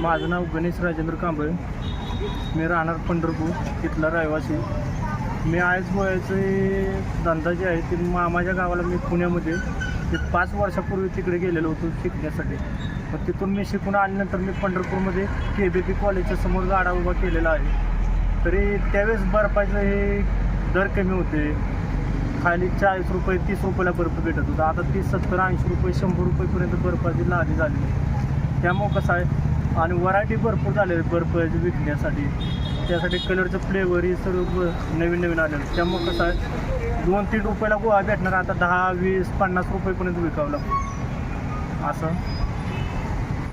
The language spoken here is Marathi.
माझं नाव गणेश राजेंद्र कांबळे. मी राहणार पंढरपूर इथला रहिवासी. मी आयस वयाचे धंदा जे आहे. ते मामाच्या गावाला मी पुण्यामध्ये ते पाच वर्षापूर्वी तिकडे गेलेलो होतो शिकण्यासाठी. मग तिथून मी शिकून आल्यानंतर मी पंढरपूरमध्ये के बी पी कॉलेजच्या समोर गाडा उभा केलेला आहे. तरी त्यावेळेस बर्फाचं हे दर कमी होते. खाली चाळीस रुपये तीस रुपयाला बर्फ भेटत होता. आता तीस सत्तर ऐंशी रुपये शंभर रुपयेपर्यंत बर्फाची लादी झालेली आहे त्यामुळं कसं आहे आणि व्हरायटी भरपूर झालेली आहे बर्फ विकण्यासाठी. त्यासाठी कलरचं फ्लेवर हे सर्व ब- नवीन नवीन आलेलं आहे. त्यामुळं कसं आहे दोन तीन रुपयाला गोळा भेटणार. आता दहा वीस पन्नास रुपयेपर्यंत विकावं लागतो. असं.